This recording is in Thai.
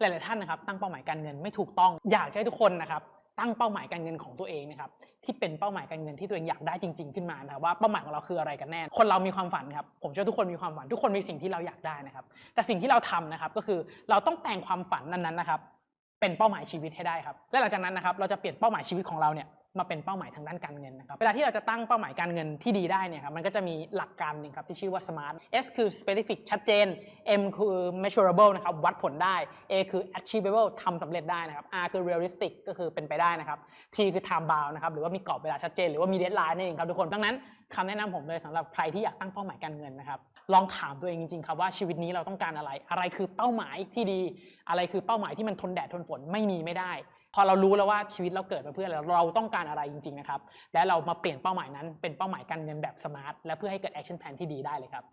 หลาย ๆ ท่านนะครับ ตั้งเป้าหมายการเงินไม่ถูกต้องอยากให้ทุกคนนะครับตั้งเป้าหมายการเงินของตัวเองนะครับที่เป็นเป้าหมายการเงินที่ตัวเองอยากได้จริง ๆ ขึ้นมานะครับว่าเป้าหมายของเราคืออะไรกันแน่ คนเรามีความฝันครับผมเชื่อทุกคนมีความฝัน ทุกคนมีสิ่งที่เราอยากได้นะครับ แต่สิ่งที่เราทำนะครับก็คือเราต้องแปลงความฝันนั้น ๆ นะครับ เป็นเป้าหมายชีวิตให้ได้ครับและหลังจากนั้นนะครับเราจะเปลี่ยนเป้าหมายชีวิตของเราเนี่ย มาเป็นเป้าหมายทางด้านการเงินนะครับ เวลาที่เราจะตั้งเป้าหมายการเงินที่ดีได้เนี่ยครับ มันก็จะมีหลักการหนึ่งครับที่ชื่อว่า smart S คือ specific ชัดเจน M คือ measurable นะครับ วัดผลได้ A คือ achievable ทำสำเร็จได้นะครับ R คือ realistic ก็คือเป็นไปได้นะครับ T คือ time bound นะครับ หรือว่ามีกรอบเวลาชัดเจน หรือว่ามี deadline นั่นเองครับทุกคน ดังนั้นคำแนะนำผมเลยสำหรับใครที่อยากตั้งเป้าหมายการเงินนะครับ ลองถามตัวเองจริงๆครับว่าชีวิตนี้เราต้องการอะไร อะไรคือเป้าหมายที่ดี อะไรคือเป้าหมายที่มันทนแดดทนฝนไม่มีไม่ได้ พอเรารู้แล้วว่าชีวิตเราเกิดมาเพื่ออะไรเราต้องการอะไรจริงๆนะครับและเรามาเปลี่ยนเป้าหมายนั้นเป็นเป้าหมายการเงินแบบสมาร์ทและเพื่อให้เกิดแอคชั่นแพลนที่ดีได้เลยครับ